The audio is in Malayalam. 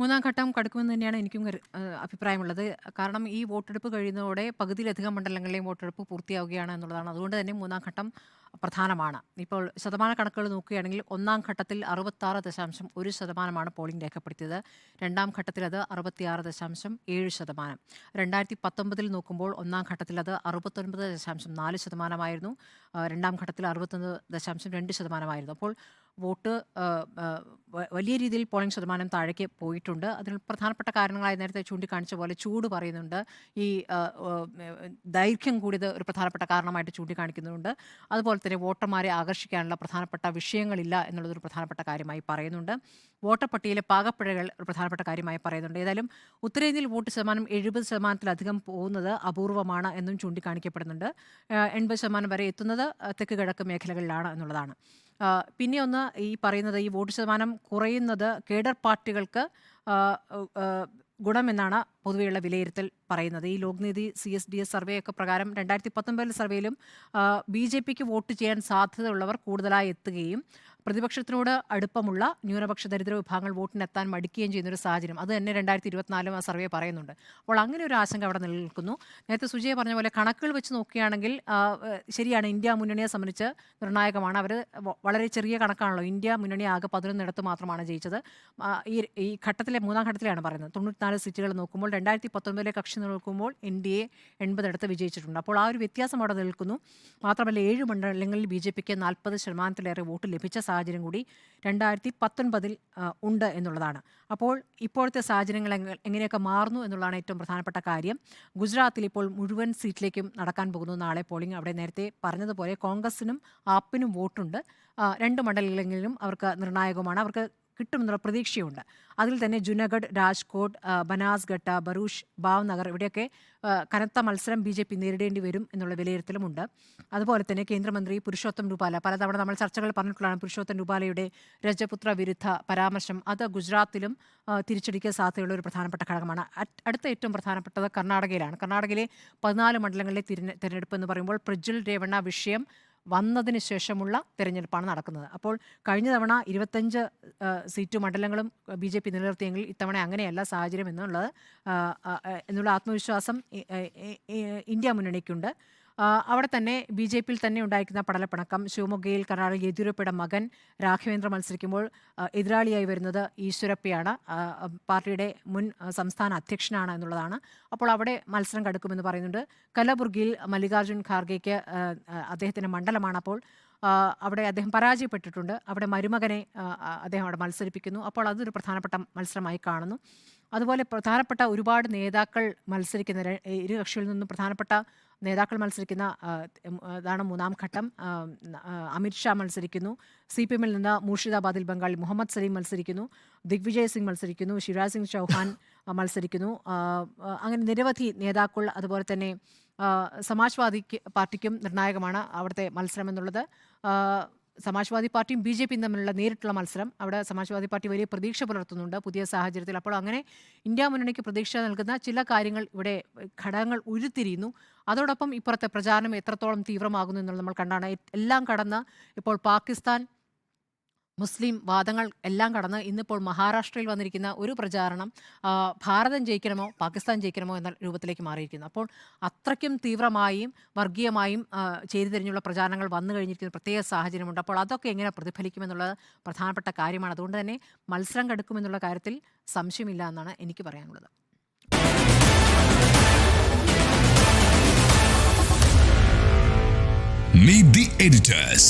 മൂന്നാം ഘട്ടം കടക്കുമെന്ന് തന്നെയാണ് എനിക്കും അഭിപ്രായമുള്ളത്. കാരണം ഈ വോട്ടെടുപ്പ് കഴിയുന്നതോടെ പകുതിയിലധികം മണ്ഡലങ്ങളിലെയും വോട്ടെടുപ്പ് പൂർത്തിയാവുകയാണ് എന്നുള്ളതാണ്. അതുകൊണ്ട് തന്നെ മൂന്നാം ഘട്ടം പ്രധാനമാണ്. ഇപ്പോൾ ശതമാന കണക്കുകൾ നോക്കുകയാണെങ്കിൽ ഒന്നാം ഘട്ടത്തിൽ 66.1 ശതമാനമാണ് പോളിംഗ് രേഖപ്പെടുത്തിയത്. രണ്ടാം ഘട്ടത്തിൽ അത് 66.7 ശതമാനം. 2019ൽ നോക്കുമ്പോൾ ഒന്നാം ഘട്ടത്തിൽ അത് 69.4 ശതമാനമായിരുന്നു. ആഹ് രണ്ടാം ഘട്ടത്തിൽ 61.2 ശതമാനമായിരുന്നു. അപ്പോൾ വോട്ട് വലിയ രീതിയിൽ പോളിംഗ് ശതമാനം താഴേക്ക് പോയിട്ടുണ്ട്. അതിന് പ്രധാനപ്പെട്ട കാരണങ്ങളായി നേരത്തെ ചൂണ്ടിക്കാണിച്ച പോലെ ചൂട് പറയുന്നുണ്ട്. ഈ ദൈർഘ്യം കൂടിയത് ഒരു പ്രധാനപ്പെട്ട കാരണമായിട്ട് ചൂണ്ടിക്കാണിക്കുന്നുണ്ട്. അതുപോലെ തന്നെ വോട്ടർമാരെ ആകർഷിക്കാനുള്ള പ്രധാനപ്പെട്ട വിഷയങ്ങളില്ല എന്നുള്ളതൊരു പ്രധാനപ്പെട്ട കാര്യമായി പറയുന്നുണ്ട്. വോട്ടർ പട്ടികയിലെ പാകപ്പിഴകൾ ഒരു പ്രധാനപ്പെട്ട കാര്യമായി പറയുന്നുണ്ട്. ഏതായാലും ഉത്തരേന്ത്യയിൽ വോട്ട് ശതമാനം 70% പോകുന്നത് അപൂർവമാണ് എന്നും ചൂണ്ടിക്കാണിക്കപ്പെടുന്നുണ്ട്. എൺപത് ശതമാനം വരെ എത്തുന്നത് തെക്ക് കിഴക്ക് മേഖലകളിലാണ് എന്നുള്ളതാണ്. പിന്നെ ഒന്ന് ഈ പറയുന്നത് ഈ വോട്ട് ശതമാനം കുറയുന്നത് കേഡർ പാർട്ടികൾക്ക് ഗുണമെന്നാണ് പൊതുവെയുള്ള വിലയിരുത്തൽ പറയുന്നത്. ഈ Lokniti C S CSDS survey ഒക്കെ പ്രകാരം 2019 സർവേയിലും ബി ജെ പിക്ക് വോട്ട് ചെയ്യാൻ സാധ്യതയുള്ളവർ കൂടുതലായി എത്തുകയും പ്രതിപക്ഷത്തിനോട് അടുപ്പമുള്ള ന്യൂനപക്ഷ ദരിദ്ര വിഭാഗങ്ങൾ വോട്ടിനെത്താൻ മടിക്കുകയും ചെയ്യുന്ന ഒരു സാഹചര്യം അത് തന്നെ 2024ലും ആ സർവേ പറയുന്നുണ്ട്. അപ്പോൾ അങ്ങനെ ഒരു ആശങ്ക അവിടെ നിലനിൽക്കുന്നു. നേരത്തെ സുജയ പറഞ്ഞ പോലെ കണക്കുകൾ വെച്ച് നോക്കുകയാണെങ്കിൽ ശരിയാണ് ഇന്ത്യ മുന്നണിയെ സംബന്ധിച്ച് നിർണായകമാണ്. അവർ വളരെ ചെറിയ കണക്കാണല്ലോ. ഇന്ത്യ മുന്നണി ആകെ 11 മാത്രമാണ് ജയിച്ചത്. ഈ ഈ ഘട്ടത്തിലെ മൂന്നാം ഘട്ടത്തിലാണ് പറയുന്നത്. 94 സീറ്റുകൾ നോക്കുമ്പോൾ 2019ലെ കക്ഷി നോക്കുമ്പോൾ എൻഡിഎ 80 വിജയിച്ചിട്ടുണ്ട്. അപ്പോൾ ആ ഒരു വ്യത്യാസം അവിടെ നിൽക്കുന്നു. മാത്രമല്ല ഏഴ് മണ്ഡലങ്ങളിൽ ബി ജെ പിക്ക് നാൽപ്പത് ശതമാനത്തിലേറെ വോട്ട് ലഭിച്ച സാഹചര്യം കൂടി രണ്ടായിരത്തി പത്തൊൻപതിൽ ഉണ്ട് എന്നുള്ളതാണ്. അപ്പോൾ ഇപ്പോഴത്തെ സാഹചര്യങ്ങൾ എങ്ങ എങ്ങനെയൊക്കെ മാറുന്നു എന്നുള്ളതാണ് ഏറ്റവും പ്രധാനപ്പെട്ട കാര്യം. ഗുജറാത്തിൽ ഇപ്പോൾ മുഴുവൻ സീറ്റിലേക്കും നടക്കാൻ പോകുന്നു നാളെ പോളിംഗ്. അവിടെ നേരത്തെ പറഞ്ഞതുപോലെ കോൺഗ്രസിനും ആപ്പിനും വോട്ടുണ്ട്. രണ്ട് 2 മണ്ഡലങ്ങളിലും അവർക്ക് നിർണായകമാണ്. അവർക്ക് കിട്ടുമെന്നുള്ള പ്രതീക്ഷയുണ്ട്. അതിൽ തന്നെ ജുനഗഡ്, രാജ്കോട്ട്, ബനാസ്ഘട്ട, ബറൂഷ് ഭാവ്നഗർ ഇവിടെയൊക്കെ കനത്ത മത്സരം ബി ജെ പി നേരിടേണ്ടി വരും എന്നുള്ള വിലയിരുത്തലുമുണ്ട്. അതുപോലെ തന്നെ കേന്ദ്രമന്ത്രി പുരുഷോത്തം രൂപാല പലതവണ നമ്മൾ ചർച്ചകൾ പറഞ്ഞിട്ടുള്ളതാണ് പുരുഷോത്തം രൂപാലയുടെ രജപുത്ര വിരുദ്ധ പരാമർശം. അത് ഗുജറാത്തിലും തിരിച്ചടിക്കാൻ തിരിച്ചടിക്ക് സാധ്യതയുള്ള ഒരു പ്രധാനപ്പെട്ട ഘടകമാണ്. അടുത്ത ഏറ്റവും പ്രധാനപ്പെട്ടത് കർണാടകയിലാണ്. കർണാടകയിലെ 14 മണ്ഡലങ്ങളിലെ തിരഞ്ഞെടുപ്പ് എന്ന് പറയുമ്പോൾ പ്രജ്വൽ രേവണ്ണ വിഷയം വന്നതിന് ശേഷമുള്ള തെരഞ്ഞെടുപ്പാണ് നടക്കുന്നത്. അപ്പോൾ കഴിഞ്ഞ തവണ ഇരുപത്തഞ്ച് സീറ്റ് മണ്ഡലങ്ങളും ബി ജെ പി നിലനിർത്തിയെങ്കിൽ ഇത്തവണ അങ്ങനെയല്ല സാഹചര്യം എന്നുള്ളത് എന്നുള്ള ആത്മവിശ്വാസം ഇന്ത്യ മുന്നണിക്കുണ്ട്. അവിടെ തന്നെ ബി ജെ പിയിൽ തന്നെ ഉണ്ടായിരിക്കുന്ന പടലപ്പിണക്കം ശിവമൊഗ്ഗയിൽ കർണാടക യെദ്യൂരപ്പയുടെ മകൻ രാഘവേന്ദ്ര മത്സരിക്കുമ്പോൾ എതിരാളിയായി വരുന്നത് ഈശ്വരപ്പയാണ്. പാർട്ടിയുടെ മുൻ സംസ്ഥാന അധ്യക്ഷനാണ് എന്നുള്ളതാണ്. അപ്പോൾ അവിടെ മത്സരം കടുക്കുമെന്ന് പറയുന്നുണ്ട്. കലബുർഗിയിൽ മല്ലികാർജുൻ ഖാർഗെയ്ക്ക് ഏഹ് അദ്ദേഹത്തിന്റെ മണ്ഡലമാണ്. അപ്പോൾ അവിടെ അദ്ദേഹം പരാജയപ്പെട്ടിട്ടുണ്ട്. അവിടെ മരുമകനെ അദ്ദേഹം അവിടെ മത്സരിപ്പിക്കുന്നു. അപ്പോൾ അതൊരു പ്രധാനപ്പെട്ട മത്സരമായി കാണുന്നു. അതുപോലെ പ്രധാനപ്പെട്ട ഒരുപാട് നേതാക്കൾ മത്സരിക്കുന്ന ഇരു കക്ഷികളിൽ നിന്നും പ്രധാനപ്പെട്ട നേതാക്കൾ മത്സരിക്കുന്ന അതാണ് മൂന്നാം ഘട്ടം. അമിത്ഷാ അമിത് ഷാ മത്സരിക്കുന്നു. എമ്മിൽ നിന്ന് മൂർഷിദാബാദിൽ ബംഗാളിൽ മുഹമ്മദ് സലീം മത്സരിക്കുന്നു. ദിഗ്വിജയ് സിംഗ് മത്സരിക്കുന്നു. ശിവരാജ് സിംഗ് ചൗഹാൻ മത്സരിക്കുന്നു. അങ്ങനെ നിരവധി നേതാക്കൾ അതുപോലെ തന്നെ സമാജ്വാദി പാർട്ടിക്കും നിർണായകമാണ് അവിടുത്തെ മത്സരം എന്നുള്ളത്. സമാജ്വാദി പാർട്ടിയും ബി ജെ പിയും തമ്മിലുള്ള നേരിട്ടുള്ള മത്സരം അവിടെ സമാജ്വാദി പാർട്ടി വലിയ പ്രതീക്ഷ പുലർത്തുന്നുണ്ട് പുതിയ സാഹചര്യത്തിൽ. അപ്പോൾ അങ്ങനെ ഇന്ത്യ മുന്നണിക്ക് പ്രതീക്ഷ നൽകുന്ന ചില കാര്യങ്ങൾ ഇവിടെ ഘടകങ്ങൾ ഉരുത്തിരിയുന്നു. അതോടൊപ്പം ഇപ്പുറത്തെ പ്രചാരണം എത്രത്തോളം തീവ്രമാകുന്നു എന്നുള്ളത് നമ്മൾ കണ്ടാണ്. എല്ലാം കടന്ന് ഇപ്പോൾ പാകിസ്ഥാൻ മുസ്ലിം വാദങ്ങൾ എല്ലാം കടന്ന് ഇന്നിപ്പോൾ മഹാരാഷ്ട്രയിൽ വന്നിരിക്കുന്ന ഒരു പ്രചാരണം ഭാരതം ജയിക്കണമോ പാകിസ്ഥാൻ ജയിക്കണമോ എന്ന രൂപത്തിലേക്ക് മാറിയിരിക്കുന്നു. അപ്പോൾ അത്രയ്ക്കും തീവ്രമായും വർഗീയമായും ചേരിതിരിഞ്ഞുള്ള പ്രചാരണങ്ങൾ വന്നു കഴിഞ്ഞിരിക്കുന്ന പ്രത്യേക സാഹചര്യമുണ്ട്. അപ്പോൾ അതൊക്കെ എങ്ങനെ പ്രതിഫലിക്കുമെന്നുള്ളത് പ്രധാനപ്പെട്ട കാര്യമാണ്. അതുകൊണ്ട് തന്നെ മത്സരം കടുക്കുമെന്നുള്ള കാര്യത്തിൽ സംശയമില്ല എന്നാണ് എനിക്ക് പറയാനുള്ളത്. Meet the editors.